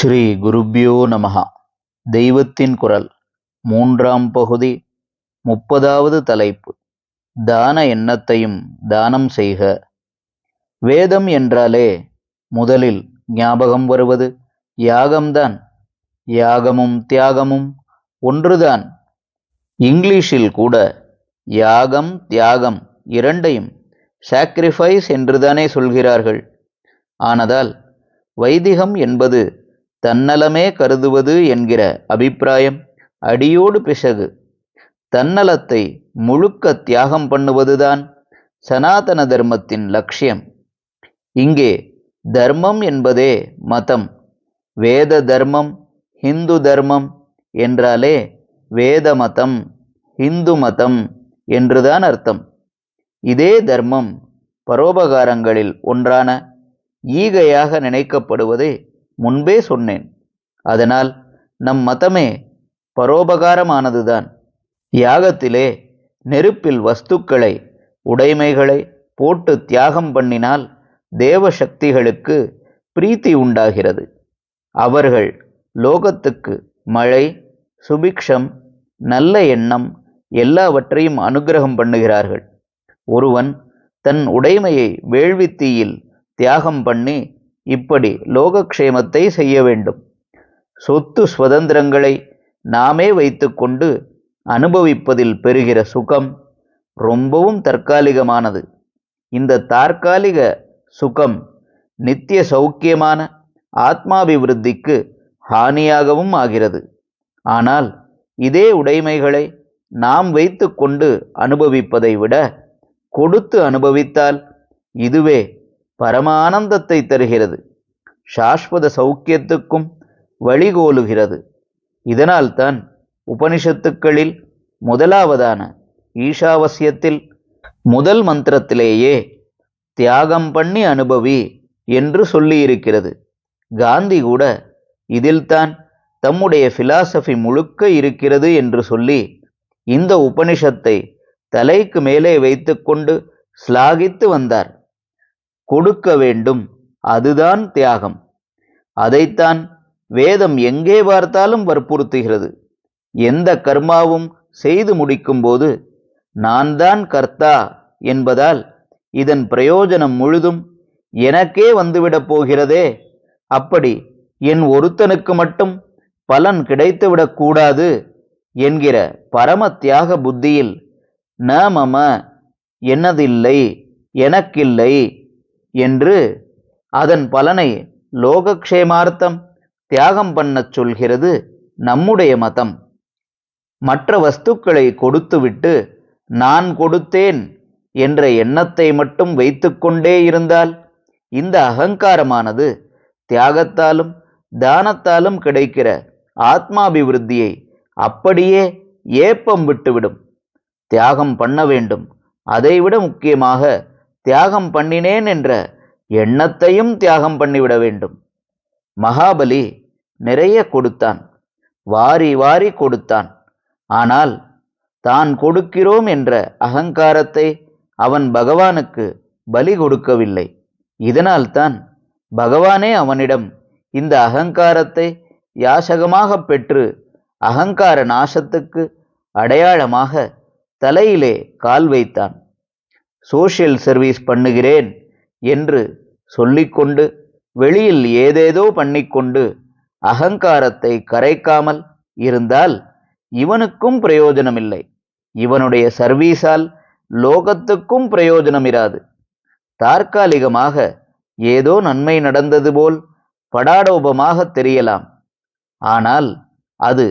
ஸ்ரீ குருப்யோ நமகா தெய்வத்தின் குரல். மூன்றாம் பகுதி. முப்பதாவது தலைப்பு. தான எண்ணத்தையும் தானம் செய்க. வேதம் என்றாலே முதலில் ஞாபகம் வருவது யாகம்தான். யாகமும் தியாகமும் ஒன்றுதான். இங்கிலீஷில் கூட யாகம் தியாகம் இரண்டையும் சாக்ரிஃபைஸ் என்றுதானே சொல்கிறார்கள். ஆனதால் வைதிகம் என்பது தன்னலமே கருதுவது என்கிற அபிப்பிராயம் அடியோடு பிசகு. தன்னலத்தை முழுக்க தியாகம் பண்ணுவதுதான் சனாதன தர்மத்தின் லட்சியம். இங்கே தர்மம் என்பதே மதம். வேத தர்மம் ஹிந்து தர்மம் என்றாலே வேத மதம் ஹிந்து மதம் என்றுதான் அர்த்தம். இதே தர்மம் பரோபகாரங்களில் ஒன்றான ஈகையாக நினைக்கப்படுவதை முன்பே சொன்னேன். அதனால் நம் மதமே பரோபகாரமானதுதான். யாகத்திலே நெருப்பில் வஸ்துக்களை உடைமைகளை போட்டு தியாகம் பண்ணினால் தேவ சக்திகளுக்கு பிரீத்தி உண்டாகிறது. அவர்கள் லோகத்துக்கு மழை சுபிக்ஷம் நல்ல எண்ணம் எல்லாவற்றையும் அனுகிரகம் பண்ணுகிறார்கள். ஒருவன் தன் உடைமையை வேள்வித்தீயில் தியாகம் பண்ணி இப்படி லோகக்ஷேமத்தை செய்ய வேண்டும். சொத்து சுதந்திரங்களை நாமே வைத்துக்கொண்டு அனுபவிப்பதில் பெறுகிற சுகம் ரொம்பவும் தற்காலிகமானது. இந்த தற்காலிக சுகம் நித்திய சௌக்கியமான ஆத்மாபிவிருத்திக்கு ஹானியாகவும் ஆகிறது. ஆனால் இதே உடைமைகளை நாம் வைத்துக்கொண்டு அனுபவிப்பதை விட கொடுத்து அனுபவித்தால் இதுவே பரமானந்தத்தை தருகிறது. சாஸ்வத சௌக்கியத்துக்கும் வழிகோலுகிறது. இதனால்தான் உபனிஷத்துக்களில் முதலாவதான ஈஷாவசியத்தில் முதல் மந்திரத்திலேயே தியாகம் பண்ணி அனுபவி என்று சொல்லியிருக்கிறது. காந்தி கூட இதில்தான் தம்முடைய பிலாசபி முழுக்க இருக்கிறது என்று சொல்லி இந்த உபனிஷத்தை தலைக்கு மேலே வைத்துக்கொண்டு ஸ்லாகித்து வந்தார். கொடுக்க வேண்டும். அதுதான் தியாகம். அதைத்தான் வேதம் எங்கே பார்த்தாலும் வற்புறுத்துகிறது. எந்த கர்மாவும் செய்து முடிக்கும்போது நான் தான் கர்த்தா என்பதால் இதன் பிரயோஜனம் முழுதும் எனக்கே வந்துவிடப் போகிறதே அப்படி என் ஒருத்தனுக்கு மட்டும் பலன் கிடைத்துவிடக்கூடாது என்கிற பரம தியாக புத்தியில் ந மம என்னதில்லை எனக்கில்லை என்று அதன் பலனை லோகக்ஷேமார்த்தம் தியாகம் பண்ணச் சொல்கிறது நம்முடைய மதம். மற்ற வஸ்துக்களை கொடுத்துவிட்டு நான் கொடுத்தேன் என்ற எண்ணத்தை மட்டும் வைத்துக்கொண்டே இருந்தால் இந்த அகங்காரமானது தியாகத்தாலும் தானத்தாலும் கிடைக்கிற ஆத்மாபிவிருத்தியை அப்படியே ஏப்பம் விட்டுவிடும். தியாகம் பண்ண வேண்டும். அதைவிட முக்கியமாக தியாகம் பண்ணினேன் என்ற எண்ணத்தையும் தியாகம் பண்ணிவிட வேண்டும். மகாபலி நிறைய கொடுத்தான். வாரி வாரி கொடுத்தான். ஆனால் தான் கொடுக்கிறோம் என்ற அகங்காரத்தை அவன் பகவானுக்கு பலி கொடுக்கவில்லை. இதனால்தான் பகவானே அவனிடம் இந்த அகங்காரத்தை யாசகமாக பெற்று அகங்கார நாசத்துக்கு அடையாளமாக தலையிலே கால் வைத்தான். சோஷியல் சர்வீஸ் பண்ணுகிறேன் என்று சொல்லிக்கொண்டு வெளியில் ஏதேதோ பண்ணிக்கொண்டு அகங்காரத்தை கரைக்காமல் இருந்தால் இவனுக்கும் பிரயோஜனமில்லை. இவனுடைய சர்வீஸால் லோகத்துக்கும் பிரயோஜனம் இராது தற்காலிகமாக ஏதோ நன்மை நடந்தது போல் படாடோபமாக தெரியலாம். ஆனால் அது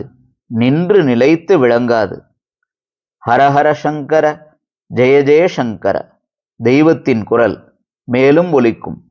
நின்று நிலைத்து விளங்காது. ஹரஹர சங்கர ஜெயஜெயசங்கர தெய்வத்தின் குரல் மேலும் ஒலிக்கும்.